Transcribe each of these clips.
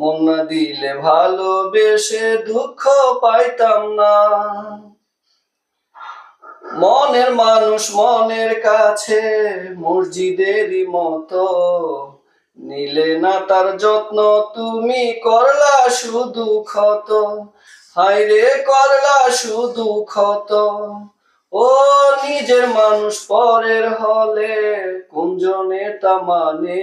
মন না দিলে ভালোবেসে দুঃখ পাইতাম না। মনের মানুষ মনের কাছে, মসজিদেরই মতো। নিলে না তার যত্ন, তুমি করলা শুধু ক্ষত। হাইরে করলা শুধু ক্ষত। ও নিজের মানুষ পরের হলে কুঞ্জনে তা মানে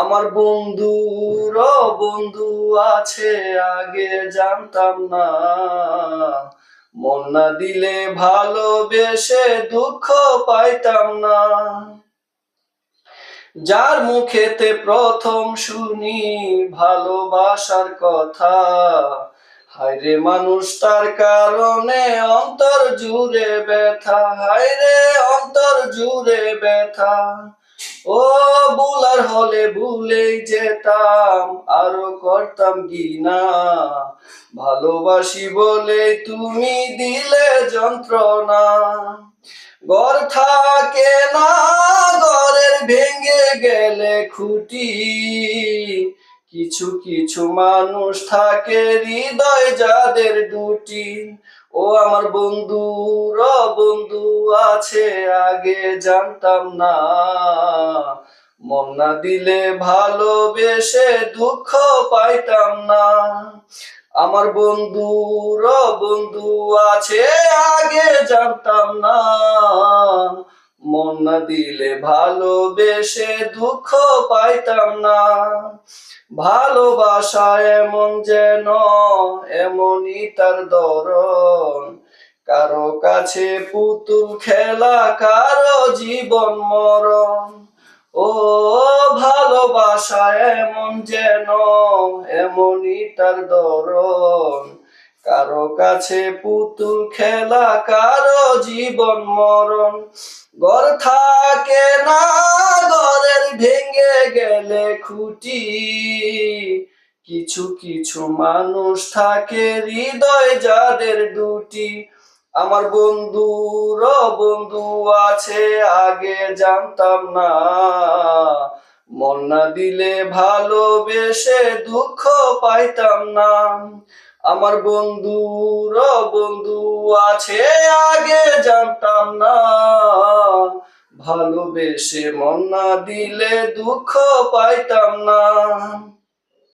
আমার বন্ধুর বন্ধু আছে, আগে জানতাম না। মন না দিলে ভালোবেসে দুঃখ পাইতাম না। যার মুখেতে প্রথম শুনি ভালোবাসার কথা, হায়রে মানুষ তার কারণে অন্তর জুড়ে ব্যথা, হায়রে অন্তর জুড়ে ব্যথা। হলে ভুলেই যেতাম, আরও করতাম গিনা ভালোবাসি বলে তুমি দিলে যন্ত্রণা। ঘর থাকে না, ঘরের ভেঙে গেলে খুঁটি। কিছু কিছু মানুষ থাকে হৃদয় যাদের দুটি। ও আমার বন্ধুর বন্ধু আছে, আগে জানতাম না। মন না দিলে ভালোবেসে দুঃখ পাইতাম না। আমার বন্ধুর বন্ধু আছে, আগে জানতাম না। মন না দিলে ভালোবেসে দুঃখ পাইতাম না। ভালোবাসা এমন যেন, এমনই তার দরন কারও কাছে পুতুল খেলা, কারও জীবন মরণ। ও ভালোবাসা এমন যেন, এমনই তার দরন কারও কাছে পুতুল খেলা, কারও জীবন মরণ। ঘর থাকে না, ঘরের ভেঙে গেলে খুঁটি। কিছু কিছু মানুষ থাকে হৃদয় যাদের দুটি। আমার বন্ধুর বন্ধু আছে, আগে জানতাম না। মন না দিলে ভালোবেসে দুঃখ পাইতাম না। আমার বন্ধুর বন্ধু আছে, আগে জানতাম না। ভালোবেসে মন না দিলে দুঃখ পাইতাম না।